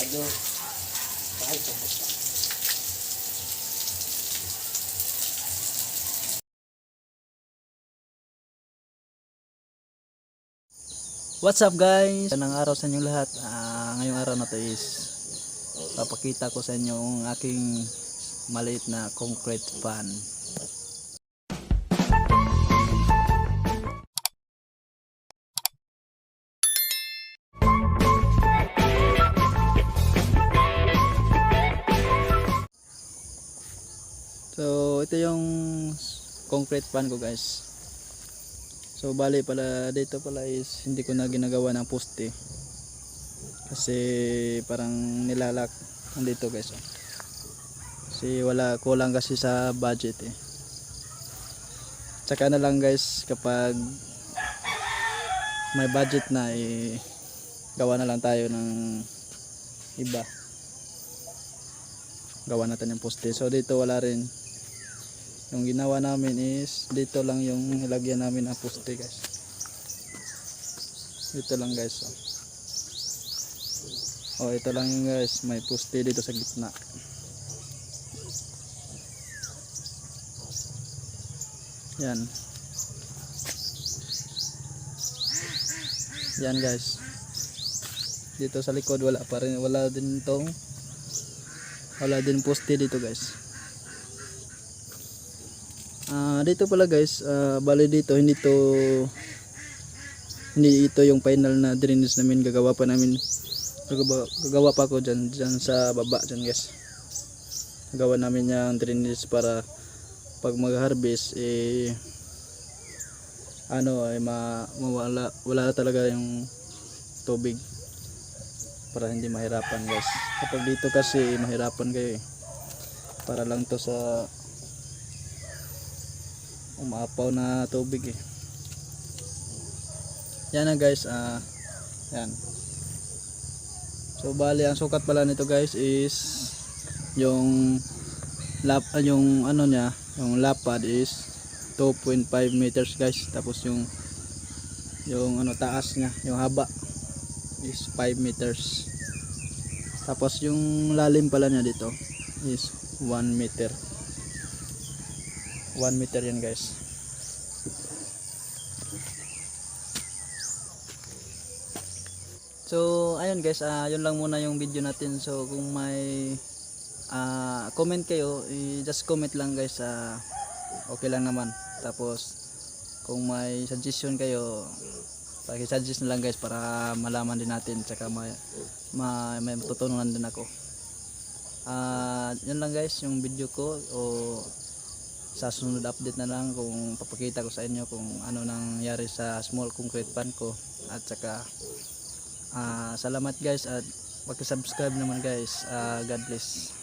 Ado. Ay, sabot. What's up guys? Anong araw sa inyong lahat? Ah, ngayong araw na to is papakita ko sa inyo ang aking maliit na concrete fan. Ito yung concrete fan ko guys. So bali pala dito pala is hindi ko na ginagawa ng poste. Kasi parang nilalak andito guys. Oh. Kasi wala kulang kasi sa budget eh. Tsaka na lang guys kapag may budget na eh gawa na lang tayo ng iba. Gawa natin yung poste. So dito wala rin yung ginawa namin is dito lang yung nilagyan namin ng poste guys. Dito lang guys oh. oh ito lang yung guys. May poste dito sa gitna. Yan. Yan guys. Dito sa likod wala pa rin wala din tong wala din poste dito guys Ah, dito pala guys, ah, bali dito hindi to hindi ito yung final na drainage namin gagawa pa namin. Gagawa, pa ako dyan, dyan sa baba dyan guys. Gagawa namin yung drainage para pag mag harvest eh ano ay ma, mawala wala talaga yung tubig para hindi mahirapan guys. Kapag dito kasi mahirapan kayo eh. Para lang to sa umaapaw na tubig eh. Yan na guys ah yan. So bali ang sukat pala nito guys is yung lap ah, yung ano niya yung lapad is 2.5 meters guys. Tapos yung yung ano taas niya yung haba is 5 meters. Tapos yung lalim pala niya dito is 1 meter 1 meter yan guys. So ayun guys ah yun lang muna yung video natin. So kung may ah comment kayo just comment lang guys ah okay lang naman. Tapos kung may suggestion kayo paki-suggest na lang guys para malaman din natin tsaka may, may, may matutunan din ako. Ah yun lang guys yung video ko. O sa sunod update na lang kung papakita ko sa inyo kung ano nangyari sa small concrete pan ko. At saka ah, salamat guys at paki-subscribe naman guys. Ah, God bless